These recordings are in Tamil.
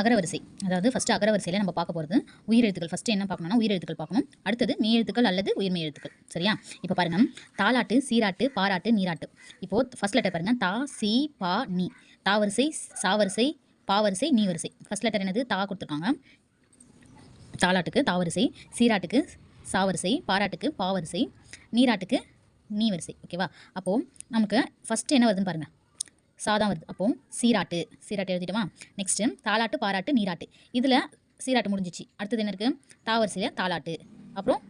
அகரவரிசை. அதாவது ஃபஸ்ட்டு அகரவரிசையில் நம்ம பார்க்க போகிறது உயிரெழுத்துக்கள். ஃபஸ்ட்டு என்ன பார்க்கணும்னா உயிரெழுத்துக்கள் பார்க்கணும். அடுத்தது மெய் எழுத்துக்கள் அல்லது உயிர்மெய் எழுத்துக்கள். சரியா? இப்போ பாருங்கள் தாலாட்டு சீராட்டு பாராட்டு நீராட்டு. இப்போது ஃபஸ்ட் லெட்டர் பாருங்க. தா சி பா நீ. தா வரிசை பாவரிசை நீ வரிசை ஃபஸ்ட் லெட்டர் என்னது? தா கொடுத்துருக்காங்க. தாலாட்டுக்கு தாவரிசை சீராட்டுக்கு சாவரிசை பாராட்டுக்கு பாவரிசை நீராட்டுக்கு நீ வரிசை ஓகேவா அப்போது நமக்கு ஃபஸ்ட்டு என்ன வருதுன்னு பாருங்கள் சாதம் வருது. அப்போது சீராட்டு. சீராட்டு எழுதிட்டோமா? நெக்ஸ்ட்டு தாலாட்டு பாராட்டு நீராட்டு. இதில் சீராட்டு முடிஞ்சிச்சு. அடுத்தது என்ன இருக்குது தாவரிசையில் தாலாட்டு அப்புறம்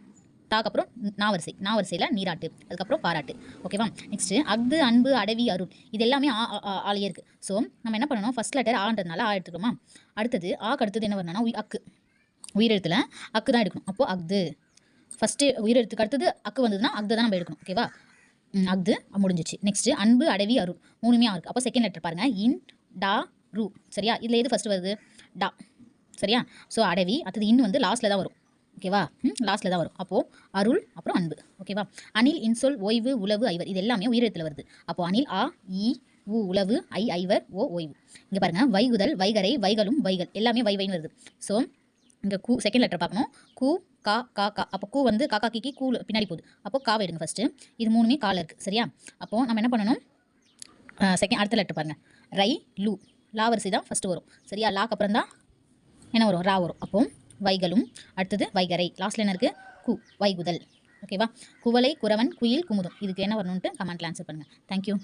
தாக்கு அப்புறம் நாவரிசை. நாவரிசையில் நீராட்டு. அதுக்கப்புறம் பாராட்டு. ஓகேவா நெக்ஸ்ட்டு அஃது அன்பு அடவி அருள். இது எல்லாமே ஆ ஆ- இருக்குது ஸோ நம்ம என்ன பண்ணணும்? ஃபஸ்ட் லெட்டர் ஆன்றதுனால ஆ எடுத்துக்கோமா அடுத்தது ஆக்கு அடுத்தது என்ன வரணும்னா உய் அக்கு. உயிரெழுத்தில் அக்கு தான் எடுக்கணும். அப்போது அஃது. ஃபஸ்ட்டு உயிரெழுத்துக்கு அடுத்தது அக்கு வந்ததுன்னா அஃது தான் நம்ம எடுக்கணும். ஓகேவா அஃது முடிஞ்சிச்சு. நெக்ஸ்ட்டு அன்பு அடவி அருள் மூணுமே ஆ இருக்குது அப்போ செகண்ட் லெட்டர் பாருங்கள் இன் டா ரூ. சரியா? இதில் எது ஃபஸ்ட்டு வருது? டா. சரியா? ஸோ அடவி அடுத்தது இன் வந்து லாஸ்ட்டில் தான் வரும். ஓகேவா ம் லாஸ்ட்டில் தான் வரும். அப்போது அருள் அப்புறம் அன்பு. ஓகேவா அணில் இன்சொல் ஓய்வு உளவு ஐவர். இது எல்லாமே உயிரத்தில் வருது. அப்போது அணில் ஆ இ உ உளவு ஐ ஐவர் ஓ ஓய்வு. இங்கே பாருங்கள் வைகுதல் வைகரை வைகளும் வைகள். எல்லாமே வைவைன்னு வருது. ஸோ இங்கே கூ செகண்ட் லெட்டர் பார்க்கணும். கூ கா கா கா. அப்போ கூ வந்து காக்கா கிக்கி கூ பின்னாடி போகுது. அப்போ காவை எடுங்க ஃபஸ்ட்டு இது மூணுமே காலை இருக்குது சரியா? அப்போது நம்ம என்ன பண்ணணும்? செகண்ட் அடுத்த லெட்டர் பாருங்கள் ரை லூ. லா வரிசை தான் ஃபஸ்ட்டு வரும். சரியா? லாக்கு அப்புறம் தான் என்ன வரும்? ரா வரும். அப்போ வைகளும் அடுத்தது வைகரை லாஸ்ட்டில் என்ன இருக்குது கு வைகுதல். ஓகேவா குவலை குறவன் குயில் குமுதம். இதுக்கு என்ன வரணுன்ட்டு கமெண்ட்டில் ஆன்சர் பண்ணுங்கள் தேங்க்யூ